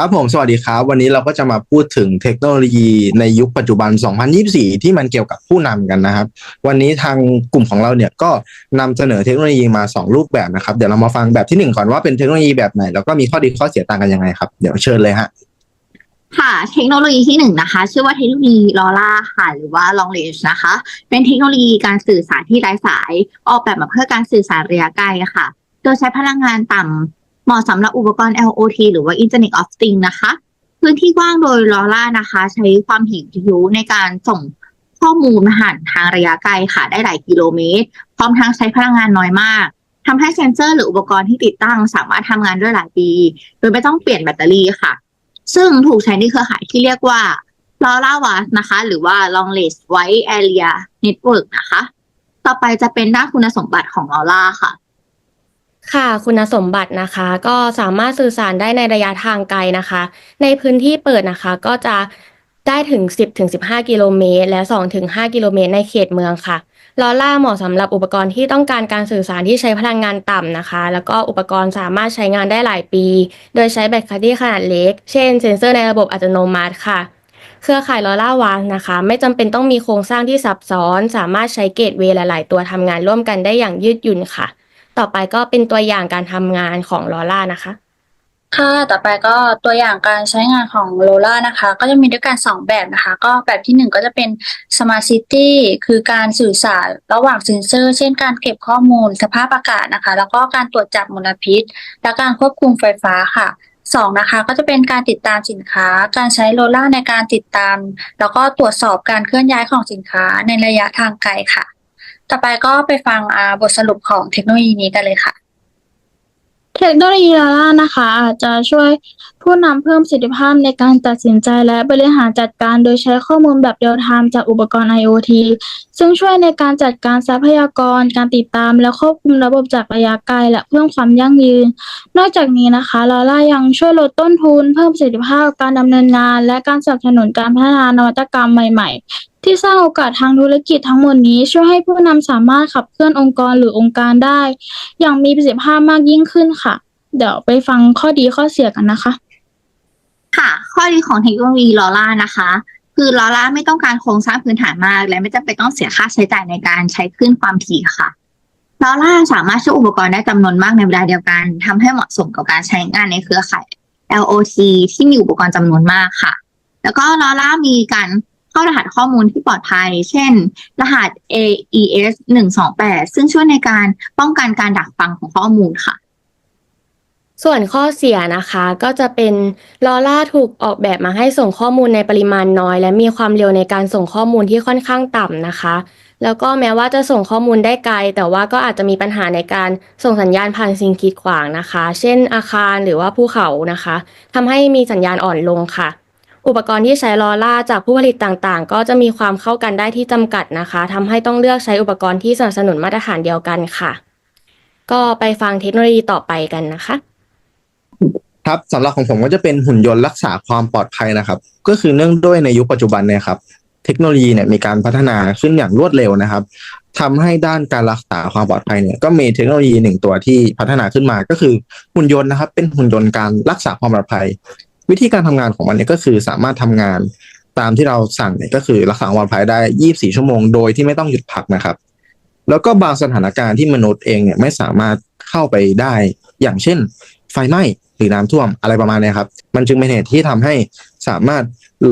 ครับผมสวัสดีครับ วันนี้เราก็จะมาพูดถึงเทคโนโลยีในยุคปัจจุบัน 2024 ที่มันเกี่ยวกับผู้นำกันนะครับ วันนี้ทางกลุ่มของเราเนี่ยก็นำเสนอเทคโนโลยีมา 2 รูปแบบนะครับ เดี๋ยวเรามาฟังแบบทีหนึ่1 ก่อนว่าเป็นเทคโนโลยีแบบไหน แล้วก็มีข้อดีข้อเสียต่างกันยังไงครับ เดี๋ยวเชิญเลยฮะค่ะ เทคโนโลยีที่หนึ่งนะคะ ชื่อว่าเทคโนโลยีลอล่าค่ะ หรือว่า long range นะคะ เป็นเทคโนโลยีการสื่อสารที่ไร้สาย ออกแบบมาเพื่อการสื่อสารระยะไกลค่ะ โดยใช้พลังงานต่ำ เหมาะสำหรับอุปกรณ์ LOT หรือว่า Internet of Things นะคะ พื้นที่กว้างโดยลอล่านะคะ ใช้ความถี่วิทยุในการส่งข้อมูลผ่านทางระยะไกลค่ะ ได้หลายกิโลเมตร พร้อมทั้งใช้พลังงานน้อยมากทำให้เซนเซอร์หรืออุปกรณ์ที่ติดตั้ง สามารถทำงานได้หลายปี โดยไม่ต้องเปลี่ยนแบตเตอรี่ค่ะ ซึ่งถูกใช้ในเครือข่ายที่เรียกว่า LoRa WAS นะคะ หรือว่า Long Range Wide Area Network นะคะ ต่อไปจะเป็นด้านคุณสมบัติของ LoRa ค่ะ ค่ะ คุณสมบัตินะคะ ก็สามารถสื่อสารได้ในระยะทางไกลนะคะ ในพื้นที่เปิดนะคะ ก็จะได้ถึง 10ถึง15 กิโลเมตร และ2ถึง5กิโลเมตรในเขตเมืองค่ะลอล่าเหมาะสำหรับอุปกรณ์ที่ต้องการการสื่อสารที่ใช้พลังงานต่ำนะคะ แล้วก็อุปกรณ์สามารถใช้งานได้หลายปี โดยใช้แบตเตอรี่ขนาดเล็ก เช่น เซ็นเซอร์ในระบบอัตโนมัติค่ะ เครือข่ายลอล่าวานนะคะ ไม่จำเป็นต้องมีโครงสร้างที่ซับซ้อน สามารถใช้เกตเวย์หลาย ๆ ตัวทำงานร่วมกันได้อย่างยืดหยุ่นค่ะ ต่อไปก็เป็นตัวอย่างการทำงานของลอล่านะคะ ค่ะ ต่อไปก็ตัวอย่างการใช้งานของ Lola นะคะ ก็จะมีด้วยกัน 2 แบบนะคะ ก็แบบที่ 1 ก็จะเป็น Smart City คือการสื่อสารระหว่างเซ็นเซอร์ เช่นการเก็บข้อมูล สภาพอากาศนะคะ แล้วก็การตรวจจับมลพิษ และการควบคุมไฟฟ้าค่ะสองนะคะก็จะเป็นการติดตามสินค้า การใช้โลล่าในการติดตาม แล้วก็ตรวจสอบการเคลื่อนย้ายของสินค้าในระยะทางไกลค่ะ ต่อไปก็ไปฟังบทสรุปของเทคโนโลยีนี้กันเลยค่ะ เทคโนโลยีลาล่านะคะ อาจจะช่วยผู้นำเพิ่มประสิทธิภาพในการตัดสินใจและบริหารจัดการโดยใช้ข้อมูลแบบเรียลไทม์จากอุปกรณ์ IoT ซึ่งช่วยในการจัดการทรัพยากร การติดตาม และควบคุมระบบจากระยะไกล และเพิ่มความยั่งยืน นอกจากนี้นะคะลาล่ายังช่วยลดต้นทุน เพิ่มประสิทธิภาพการดำเนินงาน และการสนับสนุนการพัฒนานวัตกรรมใหม่ ๆที่สร้างโอกาสทางธุรกิจทั้งหมดนี้ช่วยให้ผู้นำสามารถขับเคลื่อนองค์กรหรือองค์การได้ อย่างมีประสิทธิภาพมากยิ่งขึ้นค่ะ เดี๋ยวไปฟังข้อดีข้อเสียกันนะคะ ค่ะ ข้อดีของเทคโนโลยีลอล่านะคะ คือลอล่าไม่ต้องการโครงสร้างพื้นฐานมาก และไม่จำเป็นต้องเสียค่าใช้จ่ายในการใช้คลื่นความถี่ค่ะลอล่าสามารถช่วยอุปกรณ์ได้จำนวนมากในเวลาเดียวกันทำให้เหมาะสมกับการใช้งานในเครือข่าย LOT ที่มีอุปกรณ์จำนวนมากค่ะ แล้วก็ลอล่ามีการ เข้ารหัสข้อมูลที่ปลอดภัย เช่น รหัส AES 128 ซึ่งช่วยในการป้องกันการดักฟังของข้อมูลค่ะ ส่วนข้อเสียนะคะก็จะเป็นลอล่าถูกออกแบบมาให้ส่งข้อมูลในปริมาณน้อย และมีความเร็วในการส่งข้อมูลที่ค่อนข้างต่ำนะคะ แล้วก็แม้ว่าจะส่งข้อมูลได้ไกล แต่ว่าก็อาจจะมีปัญหาในการส่งสัญญาณผ่านสิ่งกีดขวางนะคะ เช่นอาคารหรือว่าภูเขานะคะทำให้มีสัญญาณอ่อนลงค่ะ อุปกรณ์ที่ใช้ลอล่าจากผู้ผลิตต่างๆ ก็จะมีความเข้ากันได้ที่จำกัดนะคะ ทำให้ต้องเลือกใช้อุปกรณ์ที่สนับสนุนมาตรฐานเดียวกันค่ะ ก็ไปฟังเทคโนโลยีต่อไปกันนะคะ ครับสำหรับของผมก็จะเป็นหุ่นยนต์รักษาความปลอดภัยนะครับ ก็คือเนื่องด้วยในยุคปัจจุบันเนี่ยครับ เทคโนโลยีเนี่ยมีการพัฒนาขึ้นอย่างรวดเร็วนะครับทำให้ด้านการรักษาความปลอดภัยเนี่ยก็มีเทคโนโลยีหนึ่งตัวที่พัฒนาขึ้นมาก็คือหุ่นยนต์นะครับ เป็นหุ่นยนต์การรักษาความปลอดภัย วิธีการทำงานของมันเนี่ยก็คือสามารถทำงานตามที่เราสั่งเนี่ยก็คือรักษาความปลอดภัยได้ 24 ชั่วโมงโดยที่ไม่ต้องหยุดพักนะครับ แล้วก็บางสถานการณ์ที่มนุษย์เองเนี่ยไม่สามารถเข้าไปได้อย่างเช่น ไฟไหม้หรือน้ำท่วมอะไรประมาณนี้ครับ มันจึงเป็นเหตุที่ทำให้สามารถ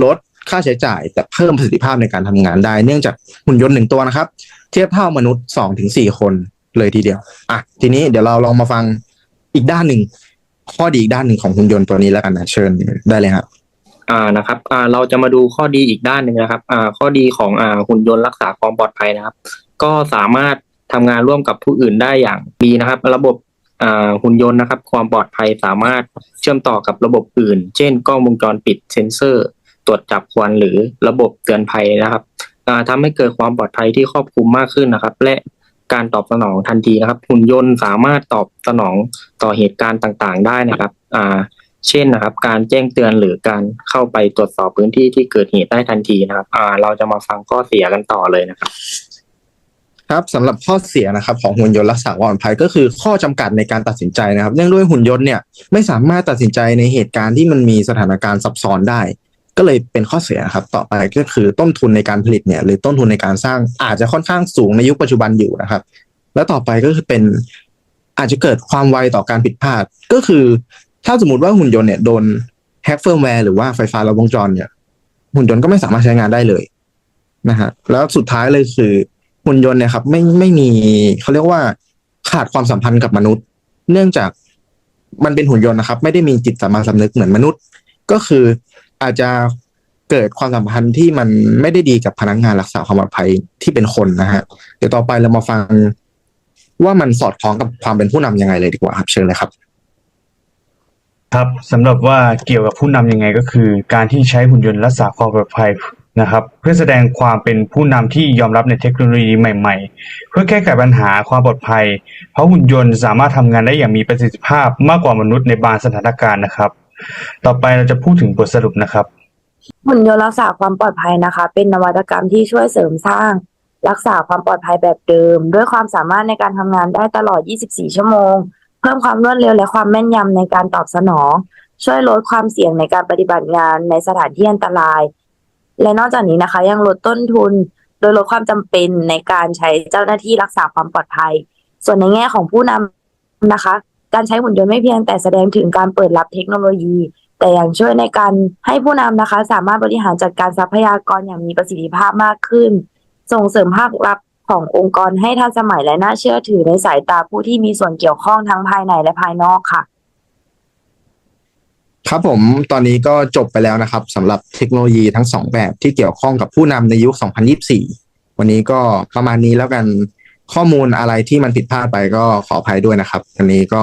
ลดค่าใช้จ่าย แต่เพิ่มประสิทธิภาพในการทำงานได้ เนื่องจากหุ่นยนต์หนึ่งตัวนะครับ เทียบเท่ามนุษย์สองถึงสี่คนเลยทีเดียวอะทีนี้เดี๋ยวเราลองมาฟังอีกด้านหนึ่ง ข้อดีอีกด้านหนึ่งของหุ่นยนต์ตัวนี้แล้วกันนะเชิญได้เลยครับอ่านะครับอ่าเราจะมาดูข้อดีอีกด้านหนึ่งนะครับอ่าข้อดีของอ่าหุ่นยนต์รักษาความปลอดภัยนะครับ ก็สามารถทำงานร่วมกับผู้อื่นได้อย่างดีนะครับ ระบบอ่าหุ่นยนต์นะครับ ความปลอดภัยสามารถเชื่อมต่อกับระบบอื่น เช่น กล้องวงจรปิดเซ็นเซอร์ ตรวจจับควันหรือระบบเตือนภัยนะครับอ่าทำให้เกิดความปลอดภัยที่ครอบคลุมมากขึ้นนะครับ และ การตอบสนองทันทีนะครับหุ่นยนต์สามารถตอบสนองต่อเหตุการณ์ต่างๆ ได้นะครับ อ่า เช่นนะครับ การแจ้งเตือนหรือการเข้าไปตรวจสอบพื้นที่ที่เกิดเหตุได้ทันทีนะครับ อ่า เราจะมาฟังข้อเสียกันต่อเลยนะครับครับสำหรับข้อเสียนะครับของหุ่นยนต์รักษาความปลอดภัยก็คือข้อจำกัดในการตัดสินใจนะครับ เนื่องด้วยหุ่นยนต์เนี่ยไม่สามารถตัดสินใจในเหตุการณ์ที่มันมีสถานการณ์ซับซ้อนได้ ก็เลยเป็นข้อเสียนะครับ ต่อไปก็คือต้นทุนในการผลิตเนี่ยหรือต้นทุนในการสร้างอาจจะค่อนข้างสูงในยุคปัจจุบันอยู่นะครับ แล้วต่อไปก็คือเป็นอาจจะเกิดความไวต่อการผิดพลาด ก็คือ ถ้าสมมติว่าหุ่นยนต์เนี่ยโดนแฮกเฟิร์มแวร์หรือว่าไฟฟ้าลัดวงจรเนี่ย หุ่นยนต์ก็ไม่สามารถใช้งานได้เลยนะฮะแล้วสุดท้ายเลยคือหุ่นยนต์เนี่ยครับไม่ไม่มีเขาเรียกว่าขาดความสัมพันธ์กับมนุษย์ เนื่องจากมันเป็นหุ่นยนต์นะครับ ไม่ได้มีจิตสามัญสำนึกเหมือนมนุษย์ ก็คือ อาจจะเกิดความสัมพันธ์ที่มันไม่ได้ดีกับพนักงานรักษาความปลอดภัยที่เป็นคนนะฮะเดี๋ยวต่อไปเรามาฟังว่ามันสอดคล้องกับความเป็นผู้นำยังไงเลยดีกว่าครับ เชิญเลยครับ ครับสำหรับว่าเกี่ยวกับผู้นำยังไงก็คือ การที่ใช้หุ่นยนต์รักษาความปลอดภัยนะครับ เพื่อแสดงความเป็นผู้นำที่ยอมรับในเทคโนโลยีใหม่ ๆ เพื่อแก้ไขปัญหาความปลอดภัย เพราะหุ่นยนต์สามารถทำงานได้อย่างมีประสิทธิภาพมากกว่ามนุษย์ในบางสถานการณ์นะครับ ต่อไปเราจะพูดถึงบทสรุปนะครับ หุ่นยนต์รักษาความปลอดภัยนะคะ เป็นนวัตกรรมที่ช่วยเสริมสร้าง รักษาความปลอดภัยแบบเดิม ด้วยความสามารถในการทำงานได้ตลอด 24 ชั่วโมง เพิ่มความรวดเร็วและความแม่นยำในการตอบสนอง ช่วยลดความเสี่ยงในการปฏิบัติงานในสถานที่อันตราย และนอกจากนี้นะคะ ยังลดต้นทุน โดยลดความจำเป็นในการใช้เจ้าหน้าที่รักษาความปลอดภัย ส่วนในแง่ของผู้นำนะคะ การใช้หุ่นยนต์ไม่เพียงแต่แสดงถึงการเปิดรับเทคโนโลยี แต่ยังช่วยในการให้ผู้นำนะคะ สามารถบริหารจัดการทรัพยากรอย่างมีประสิทธิภาพมากขึ้น ส่งเสริมภาคลักษณ์ขององค์กรให้ทันสมัยและน่าเชื่อถือในสายตาผู้ที่มีส่วนเกี่ยวข้องทั้งภายในและภายนอกค่ะ ครับผมตอนนี้ก็จบไปแล้วนะครับสำหรับเทคโนโลยีทั้งสองแบบที่เกี่ยวข้องกับผู้นำในยุค 2024 วันนี้ก็ประมาณนี้แล้วกันข้อมูลอะไรที่มันผิดพลาดไปก็ขออภัยด้วยนะครับวันนี้ก็